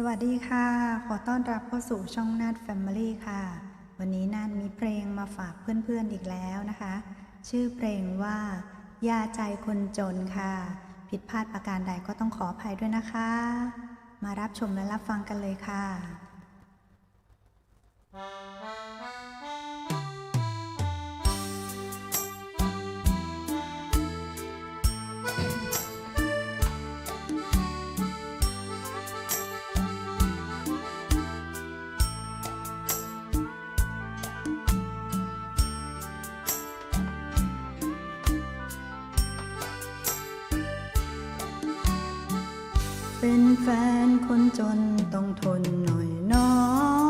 สวัสดีค่ะ ขอต้อนรับเข้าสู่ช่องนาดแฟมิลี่ค่ะ วันนี้นาดมีเพลงมาฝากเพื่อนๆอีกแล้วนะคะ ชื่อเพลงว่า ยาใจคนจนค่ะ ผิดพลาดประการใดก็ต้องขออภัยด้วยนะคะ มารับชมและรับฟังกันเลยค่ะ เป็นแฟนคนจนต้องทนหน่อยน้อง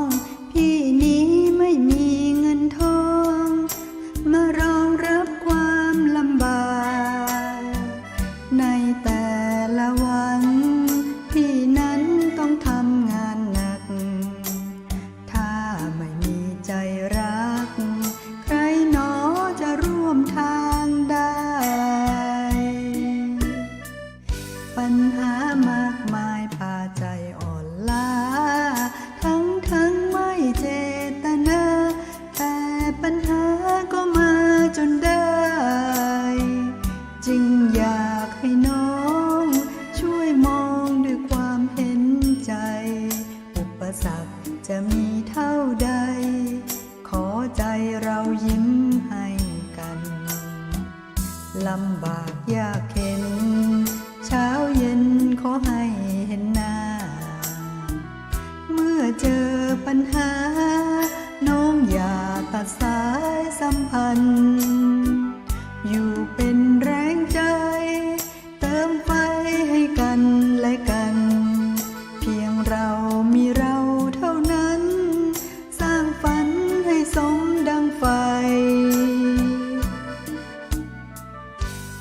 จึงอยากให้น้อง ช่วยมองด้วยความเห็นใจ อุปสรรคจะมีเท่าใด ขอใจเรายิ้มให้กันลำบากยากเข็น เช้าเย็นขอให้เห็นหน้า เมื่อเจอปัญหา น้องอย่าตัดสายสัมพันธ์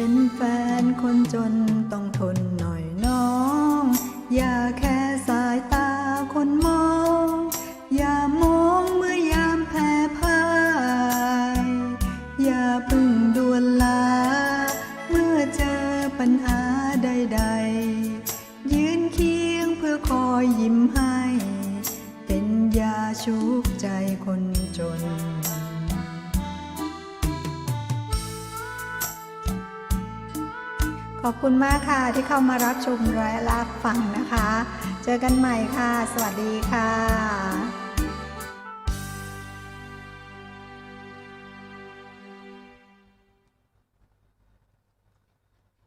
เป็นแฟนคนจนต้องทนหน่อยน้อง อย่าแค่สายตาคนมอง อย่ามองเมื่อยามแพ้พ่าย อย่าพึ่งด่วนลา เมื่อเจอปัญหาใดๆ ยืนเคียงเพื่อคอยยิ้มให้ เป็นยาชุบใจคน ขอบคุณมากค่ะที่เข้ามารับชมและรับฟังนะคะ เจอกันใหม่ค่ะ สวัสดีค่ะ